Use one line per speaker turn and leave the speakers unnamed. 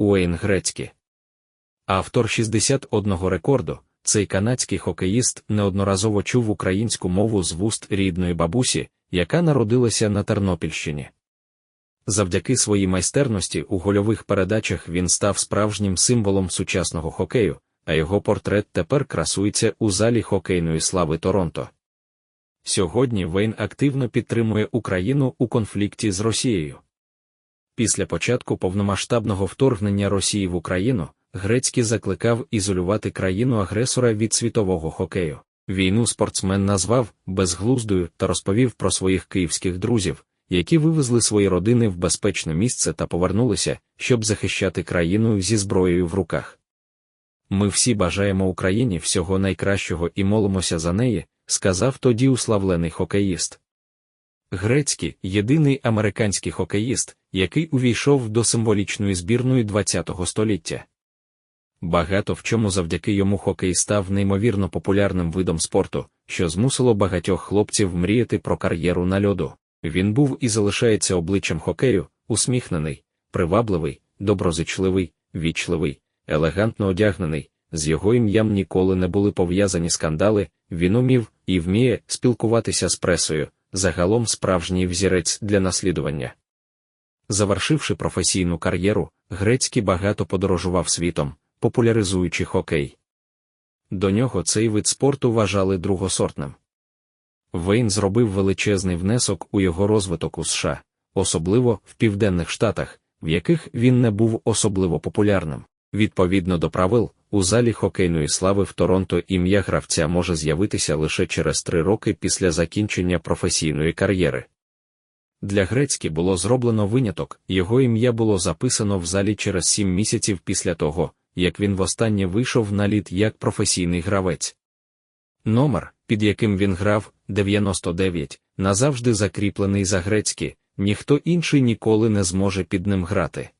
Уейн Грецькі. Автор 61 рекорду, цей канадський хокеїст неодноразово чув українську мову з вуст рідної бабусі, яка народилася на Тернопільщині. Завдяки своїй майстерності у гольових передачах він став справжнім символом сучасного хокею, а його портрет тепер красується у залі хокейної слави Торонто. Сьогодні Вейн активно підтримує Україну у конфлікті з Росією. Після початку повномасштабного вторгнення Росії в Україну Грецький закликав ізолювати країну-агресора від світового хокею. Війну спортсмен назвав безглуздою та розповів про своїх київських друзів, які вивезли свої родини в безпечне місце та повернулися, щоб захищати країну зі зброєю в руках. Ми всі бажаємо Україні всього найкращого і молимося за неї, сказав тоді уславлений хокеїст. Грецький єдиний американський хокеїст, який увійшов до символічної збірної ХХ століття. Багато в чому завдяки йому хокей став неймовірно популярним видом спорту, що змусило багатьох хлопців мріяти про кар'єру на льоду. Він був і залишається обличчям хокею, усміхнений, привабливий, доброзичливий, вічливий, елегантно одягнений. З його ім'ям ніколи не були пов'язані скандали, він умів і вміє спілкуватися з пресою, загалом справжній взірець для наслідування. Завершивши професійну кар'єру, Грецький багато подорожував світом, популяризуючи хокей. До нього цей вид спорту вважали другосортним. Вейн зробив величезний внесок у його розвиток у США, особливо в південних штатах, в яких він не був особливо популярним. Відповідно до правил, у залі хокейної слави в Торонто ім'я гравця може з'явитися лише через три роки після закінчення професійної кар'єри. Для Грецькі було зроблено виняток, його ім'я було записано в залі через сім місяців після того, як він востаннє вийшов на лід як професійний гравець. Номер, під яким він грав, 99, назавжди закріплений за Грецькі, ніхто інший ніколи не зможе під ним грати.